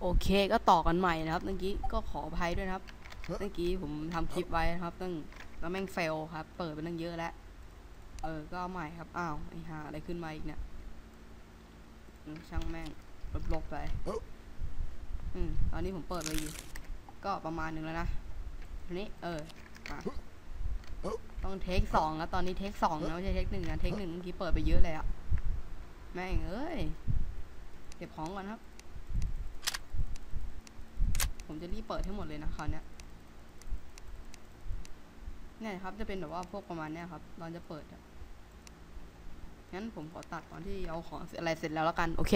โอเคก็ต่อกันใหม่นะครับเมื่อกี้ก็ขออภัยด้วยนะครับเมื่อกี้ผมทำคลิปไว้นะครับตั้งแล้วแม่งเฟลครับ เปิดไปตั้งเยอะแล้วเออก็เอาใหม่ครับอ้าวไอ้ห่าอะไรขึ้นมาอีกเนี่ยช่างแม่งลบๆไปอืมตอนนี้ผมเปิดไปอยู่ก็ประมาณหนึ่งแล้วนะทีนี้เออมาต้องเทคสองแล้วตอนนี้เทคสองนะไม่ใช่เทคหนึ่งนะเทคหนึ่งเมื่อกี้เปิดไปเยอะเลยอะแม่งเอ้ยเก็บของก่อนครับ ผมจะรีบเปิดให้หมดเลยนะคราวเนี้ยเนี่ยครับจะเป็นแบบว่าพวกประมาณเนี้ยครับตอนจะเปิดงั้นผมขอตัดตอนที่เอาของเสร็จอะไรเสร็จแล้วแล้วกัน โอเค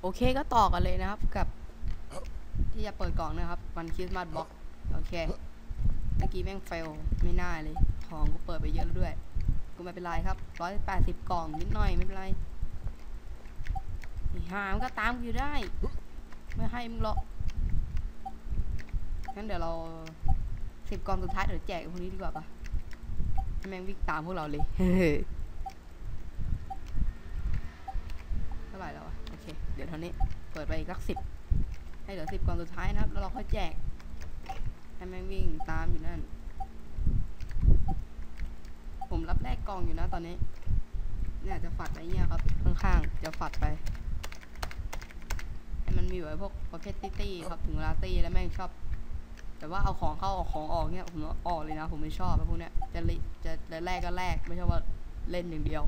โอเคก็ต่อกันเลยนะครับ กับ ที่จะเปิดกล่องนะครับวันคริสต์มาสบ็อกโอเคเมื่อกี้แม่งเฟลไม่น่าเลย ของกูเปิดไปเยอะแล้วด้วย ก็ไม่เป็นไรครับร้อยแปดสิบกล่องนิดหน่อยไม่เป็นไรหามก็ตามกูอยู่ได้ ไม่ให้มึงหรอกงั้นเดี๋ยวเราสิบกองสุดท้ายเดี๋ยวแจกพวกนี้ดีกว่าปะแม่งวิ่งตามพวกเราเลยเท่าไหร่แล้ววะโอเค เดี๋ยวเท่านี้ เปิดไปอีกสักสิบให้เหลือสิบกองสุดท้ายนะครับ แล้วเราค่อยแจกให้แม่งวิ่งตามอยู่นั่น ผมรับแลกกองอยู่นะตอนนี้ เนี่ยจะฝัดไปเงี้ยครับ ข้างๆ จะฝัดไป มันมีแบบพวกประเภทตี้ครับถึงเวลาตี้แล้วแม่งชอบ แต่ว่าเอาของเข้าเอาของออกเนี่ยผมออกเลยนะ ผมไม่ชอบพวกเนี้ยจะจะจะแลกก็แลกไม่ใช่ว่าเล่นอย่างเดียว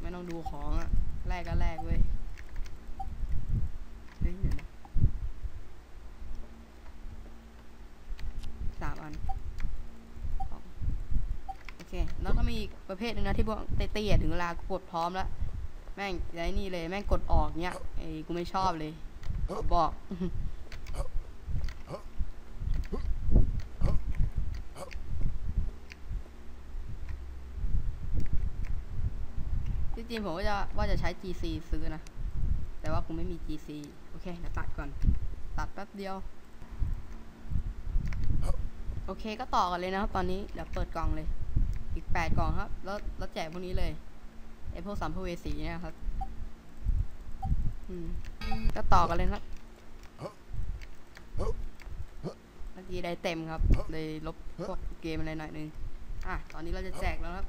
ไม่ต้องดูของอะแลกก็แลกเว้ยเฮ้ยเดี๋ยวนะสามอันโอเคแล้วก็มีประเภทหนึงนะที่พวกเตี้ยถึงเวลากดพร้อมแล้ว แม่งไอ้นี่เลยแม่งกดออกเนี้ยไอ้กูไม่ชอบเลย บอก ที่จริงผมว่าจะว่าจะใช้ GC ซื้อนะ แต่ว่ากูไม่มี GC โอเคเดี๋ยวตัดก่อน ตัดแป๊บเดียว โอเคก็ต่อกันเลยนะครับตอนนี้ เดี๋ยวเปิดกล่องเลย อีก 8 กล่องครับ แล้วแล้วแจกพวกนี้เลย พวกสัมภเวสีเนี่ยครับ อืม ก็ต่อกันเลยครับเมื่อกี้ได้เต็มครับเลยลบพวกเกมอะไรหน่อยนึงอะตอนนี้เราจะแจกแล้วครับ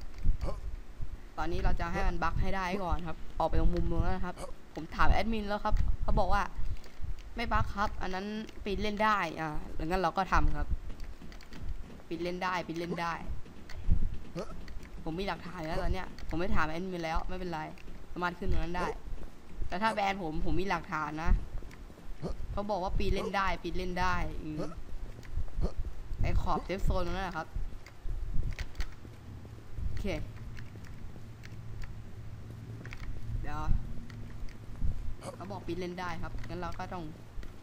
ตอนนี้เราจะให้มันบั๊กให้ได้ก่อนครับ ออกไปตรงมุมนู้นนะครับ ผมถามแอดมินแล้วครับเขาบอกว่า ไม่บั๊กครับ อันนั้นปิดเล่นได้อ่าดังนั้นเราก็ทำครับ ปิดเล่นได้ปิดเล่นได้ ผมมีหลักฐานแล้วตอนเนี้ย ผมไม่ถามแอดมินแล้ว ไม่เป็นไร สามารถขึ้นตรงนั้นได้ แต่ถ้าแบนผมผมมีหลักฐานนะเขาบอกว่าปีเล่นได้ ปีเล่นได้อไอขอบเซฟโซนตรงนั้นนะครับโอเค เดี๋ยวเขาบอกปีเล่นได้ครับงั้นเราก็ต้อง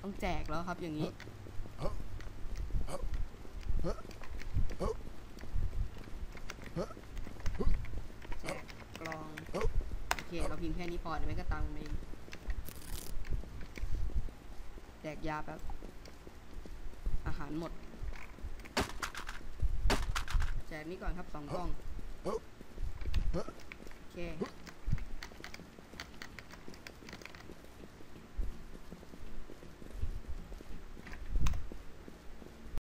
ต้องแจกแล้วครับอย่างนี้ แจกกลอง โอเคเราพิมพ์แค่นี้พอเดี๋ยวไม่ก็ตังค์เองแจกยาแบบอาหารหมด แจกนี้ก่อนครับสองกล่อง โอเค